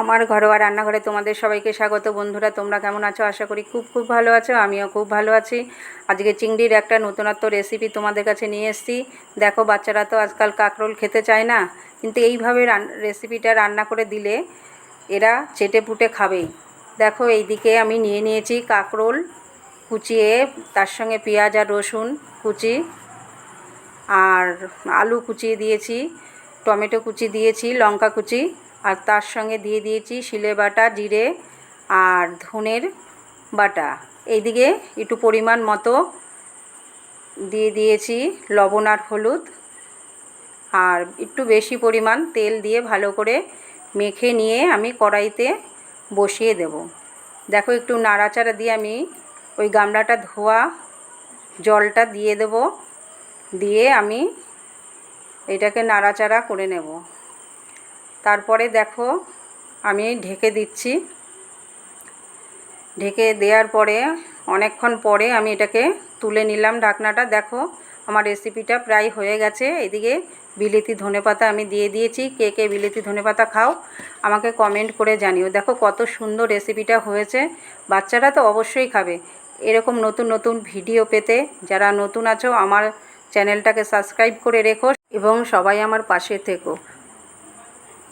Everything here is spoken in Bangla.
আমার ঘরোয়া রান্নাঘরে তোমাদের সবাইকে স্বাগত। বন্ধুরা, তোমরা কেমন আছো? আশা করি খুব খুব ভালো আছো, আমিও খুব ভালো আছি। আজকে চিংড়ির একটা নতুনত্ব রেসিপি তোমাদের কাছে নিয়ে এসেছি। দেখো, বাচ্চারা তো আজকাল কাঁকরোল খেতে চায় না, কিন্তু এইভাবে রেসিপিটা রান্না করে দিলে এরা চেটে পুটে খাবেই দেখো, এইদিকে আমি নিয়ে নিয়েছি কাঁকরোল, কুচিয়ে তার সঙ্গে পেঁয়াজ আর রসুন কুচি, আর আলু কুচিয়ে দিয়েছি, টমেটো কুচি দিয়েছি, লঙ্কা কুচি আর তার সঙ্গে দিয়ে দিয়েছি শিলে বাটা, জিরে আর ধনের বাটা। এইদিকে একটু পরিমাণ মতো দিয়ে দিয়েছি লবণ আর হলুদ। আর একটু বেশি পরিমাণ তেল দিয়ে ভালো করে মেখে নিয়ে আমি কড়াইতে বসিয়ে দেব। দেখো একটু নাড়াচাড়া দিয়ে আমি ওই গামলাটা ধোয়া জলটা দিয়ে দেব। দিয়ে আমি এটাকে নাড়াচাড়া করে নেব। তারপরে দেখো আমি ঢেকে দিচ্ছি। ঢেকে দেওয়ার পরে অনেকক্ষণ পরে আমি এটাকে তুলে নিলাম ঢাকনাটা। দেখো আমার রেসিপিটা প্রায় হয়ে গেছে। এদিকে বিলেতি ধনেপাতা আমি দিয়ে দিয়েছি। কে কে বিলেতি ধনেপাতা খাও আমাকে কমেন্ট করে জানিও। দেখো কত সুন্দর রেসিপিটা হয়েছে। বাচ্চারা তো অবশ্যই খাবে। এরকম নতুন নতুন ভিডিও পেতে যারা নতুন আছো, আমার চ্যানেলটাকে সাবস্ক্রাইব করে রেখো এবং সবাই আমার পাশে থেকো।